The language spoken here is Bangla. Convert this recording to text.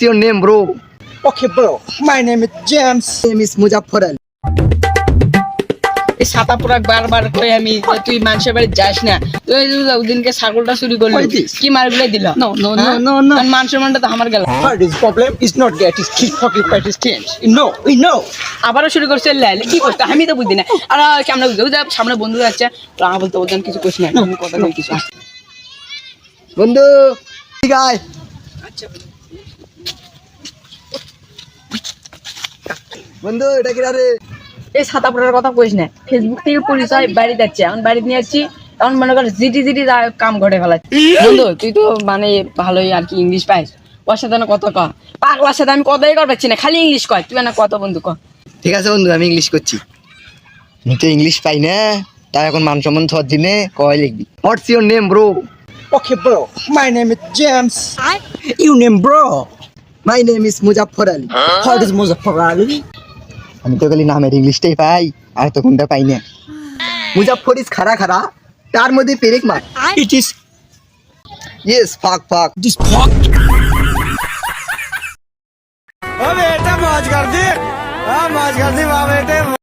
What's your name, bro? Okay, bro. My name is James. name is Muzaffar Ali. পোড়াক বারবার কই আমি তুই মানুষের বাড়ি যাস না তুই ওদিনকে ছাগলটা চুরি করলি কি মারগুলো দিল No, no, no, no, no. মানুষের মানটা তো আমার গেল What is problem? Is not get is keep talking about his change. No, we know. আবারও শুরু করছে লাইলে কি করতে আমি তো বুঝি না আর কেমন বুঝতে বুঝতে সামনে বন্ধু যাচ্ছে তো আমার বলতে কিছু না কথা কিছু বন্ধু ঠিক আছে আচ্ছা বন্ধু এটা কি রে এই পড়ার কথা কইস না। ফেসবুক থেকে পরিচয় বাড়ি যাচ্ছে। এখন বাড়ি নিয়ে যাচ্ছি। এখন মনে কর জিটি জিটি যা- কাম ঘটে ফেলাচ্ছি। বন্ধু তুই তো মানে ভালোই আর কি ইংলিশ পাইস। ওর সাথে না কত ক পাগলার সাথে আমি কথাই কর পাচ্ছি না খালি ইংলিশ কয়। তুই না কত বন্ধু ক ঠিক আছে বন্ধু আমি ইংলিশ করছি। আমি তো ইংলিশ পাই না। তাই এখন মান সম্মান থর দিনে কয় লিখবি। What's your name bro Okay, bro. My name is James. You name bro. My name is Muzaffar Ali How is Muzaffar Ali? আমি তো খালি নামের ইংলিশটাই পাই আর তো কোনটা পাই না মুজাফর ইজ খারা খারা তার মধ্যে পেরেক মার It is ইয়েস ফাক ফাক this fuck. अबे बेटा मौज कर दी हाँ मौज कर दी वाह बेटे